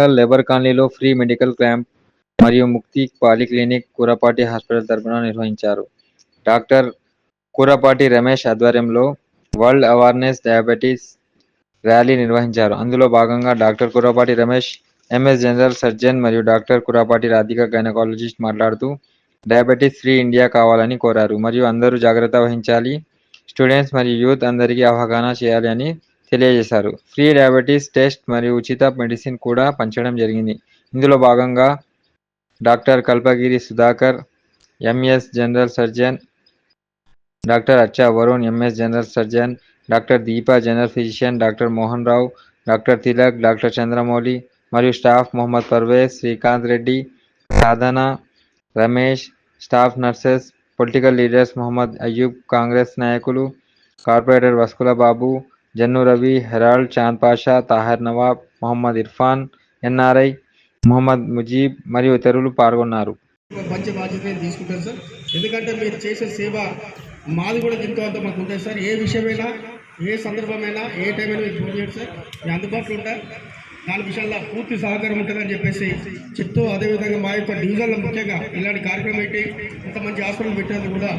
Labour కాలనీలో free medical camp మరియు ముక్తి పాలిక్లినిక్ కూరపాటి హాస్పిటల్ తరపున నిర్వహించారు. డాక్టర్ కూరపాటి రమేష్ ఆధ్వర్యంలో వరల్డ్ అవేర్నెస్ డయాబెటీస్ ర్యాలీ నిర్వహించారు. అందులో భాగంగా doctor Kurapati Ramesh MS general surgeon మరియు డాక్టర్ కురపాటి రాధిక గైనకాలజిస్ట్ మాట్లాడుతూ డయాబెటీస్ ఫ్రీ ఇండియా కావాలని కోరారు మరియు అందరూ జాగ్రత్త వహించాలి. స్టూడెంట్స్ మరియు యూత్ అందరికీ అవగాహన చేయాలి అని తెలియజేశారు. ఫ్రీ డయాబెటీస్ టెస్ట్ మరియు ఉచిత మెడిసిన్ కూడా పంచడం జరిగింది. ఇందులో భాగంగా doctor Kalpagiri Sudhakar MS general surgeon doctor Accha Varun MS general surgeon doctor Deepa general physician doctor Mohan Rao doctor Tilak doctor Chandramouli మరియు staff Mohammed Parvez Srikanth Reddy Sadhana Ramesh staff nurses political leaders Mohammed Ayub Congress నాయకులు corporator Vaskula Babu Jannu Ravi Harold Chand Pasha Tahir Nawab Mohammed Irfan NRI Mohammed Mujeeb మరియు ఇతరులు పాల్గొన్నారు. మంచి బాధ్యత తీసుకుంటారు sir. ఎందుకంటే మీరు చేసే సేవ మాది కూడా ఎంతో అంత మాకు ఉంటుంది సార్. ఏ విషయమైనా ఏ సందర్భమైనా ఏ టైం అయినా మీరు ఫోన్ చేయండి సార్. మీ అందుబాటులో ఉంటా. దాని విషయాల్లో పూర్తి సహకారం ఉంటుందని చెప్పేసి చెప్తూ అదేవిధంగా మా యొక్క డివిజన్లో ముఖ్యంగా ఇలాంటి కార్యక్రమం పెట్టి ఇంత మంచి హాస్పిటల్ పెట్టేందుకు కూడా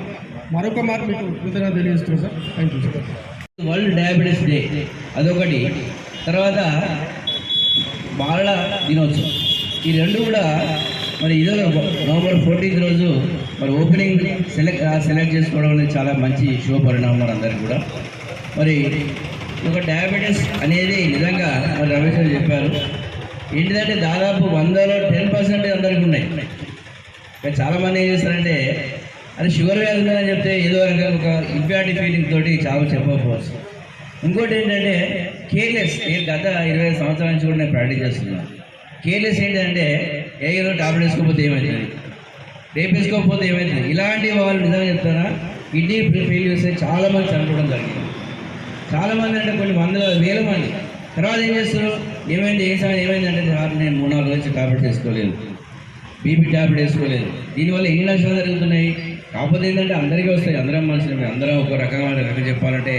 మరొక మార్పు మీకు కృతజ్ఞత తెలియజేస్తున్నాం sir. Thank you sir. World diabetes day. అదొకటి. తర్వాత బాల దినోత్సవం. ఈ రెండు కూడా మరి ఇదో నవంబర్ ఫోర్టీన్త్ రోజు మరి ఓపెనింగ్ సెలెక్ట్ సెలెక్ట్ చేసుకోవడం అనేది చాలా మంచి శుభ పరిణామం అందరికీ కూడా. మరి ఒక డయాబెటీస్ అనేది నిజంగా మరి రమేష్ గారు చెప్పారు. ఏంటిదంటే దాదాపు వందలో టెన్ పర్సెంట్ అందరికీ ఉన్నాయి. కానీ చాలామంది ఏం చేస్తారంటే అది షుగర్ వ్యాధి ఉందని చెప్తే ఏదో ఒక ఇన్ఫాటి ఫీలింగ్ తోటి చాలా చెప్పకపోవచ్చు. ఇంకోటి ఏంటంటే కేర్లెస్ నేను గత ఇరవై సంవత్సరాల నుంచి కూడా నేను ప్రాక్టీస్ చేస్తున్నాను కేర్లెస్ ఏంటంటే ఏ ఈరోజు టాబ్లెట్ వేసుకోకపోతే ఏమవుతుంది రేపు వేసుకోకపోతే ఏమవుతుంది ఇలాంటి వాళ్ళు నిజంగా చెప్తారా? కిడ్నీ ఫెయిల్ చేస్తే చాలామంది చనిపోవడం జరిగింది. చాలామంది అంటే కొన్ని వందల వేల మంది. తర్వాత ఏం చేస్తారు? ఏమైంది? ఏ సమయం ఏమైంది అంటే నేను మూడు నాలుగు రోజులు టాబ్లెట్ వేసుకోలేదు. బీపీ టాబ్లెట్ వేసుకోలేదు. దీనివల్ల ఎన్ని నష్టాలు జరుగుతున్నాయి? కాకపోతే ఏంటంటే అందరికీ వస్తాయి. అందరం మనుషులు అందరం ఒక రకంగా రకంగా చెప్పాలంటే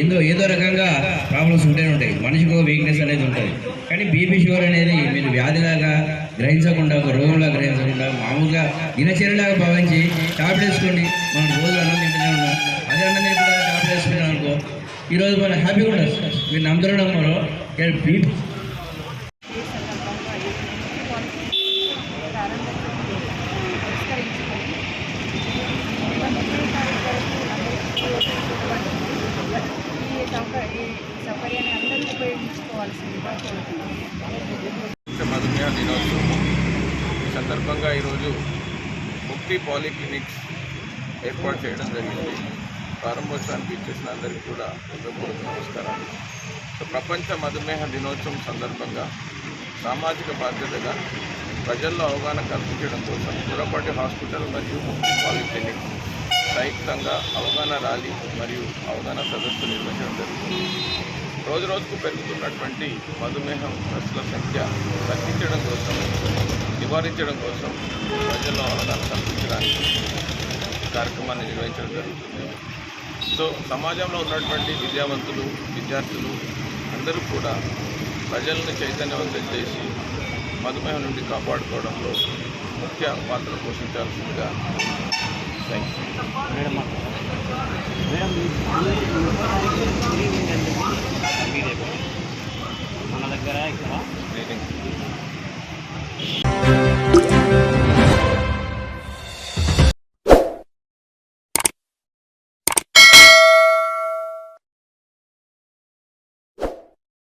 ఏదో ఏదో రకంగా ప్రాబ్లమ్స్ ఉంటూనే ఉంటాయి. మనిషికి ఒక వీక్నెస్ అనేది ఉంటుంది. కానీ బీపీ షుగర్ అనేది మీరు వ్యాధిలాగా గ్రహించకుండా ఒక రోగంలాగా గ్రహించకుండా మామూలుగా దినచర్యలాగా భావించి టాబ్లెట్ వేసుకోండి. మనం రోజు అన్నం తింటూనే ఉన్నాం అదే అన్నం తినకుండా టాబ్లెట్ వేసుకున్నాం అనుకో ఈరోజు మనం హ్యాపీగా ఉండదు. మీరు నమ్ముతున్నాం మనం బీపీ ఈ సందర్భంగా ఈ ప్రారంభించుకొని పరిష్కరించుకొని తొమ్మిదో తారీఖు వరకు అందరికీ ఉపయోగించుకోవాల్సింది ఈ సౌక ఈ సౌకర్యాన్ని అందరూ ఉపయోగించుకోవాల్సిందిగా కోరుతున్నాను మధుమేహ దినోత్సవం ఈ సందర్భంగా ఈరోజు ముక్తి పాలిక్లినిక్స్ ఏర్పాటు చేయడం జరిగింది. ప్రారంభోత్సవానికి ఇచ్చేసిన అందరికీ కూడా హృదయపూర్వక నమస్కారాలు. సో ప్రపంచ మధుమేహ దినోత్సవం సందర్భంగా సామాజిక బాధ్యతగా ప్రజల్లో అవగాహన కల్పించడం కోసం పురపాటి హాస్పిటల్ మరియు ముక్తి పాలిక్లినిక్ సంయుక్తంగా అవగాహన ర్యాలీ మరియు అవగాహన సదస్సు నిర్వహించడం జరుగుతుంది. రోజు రోజుకు పెరుగుతున్నటువంటి మధుమేహం ప్రశ్నల సంఖ్య తగ్గించడం కోసం నివారించడం కోసం ప్రజల్లో అవగాహన కల్పించడానికి కార్యక్రమాన్ని నిర్వహించడం జరుగుతుంది. సో సమాజంలో ఉన్నటువంటి విద్యావంతులు విద్యార్థులు అందరూ కూడా ప్రజలను చైతన్యవంతం చేసి మధుమేహం నుండి కాపాడుకోవడంలో ముఖ్య పాత్ర పోషించాల్సిందిగా మేడం మేడం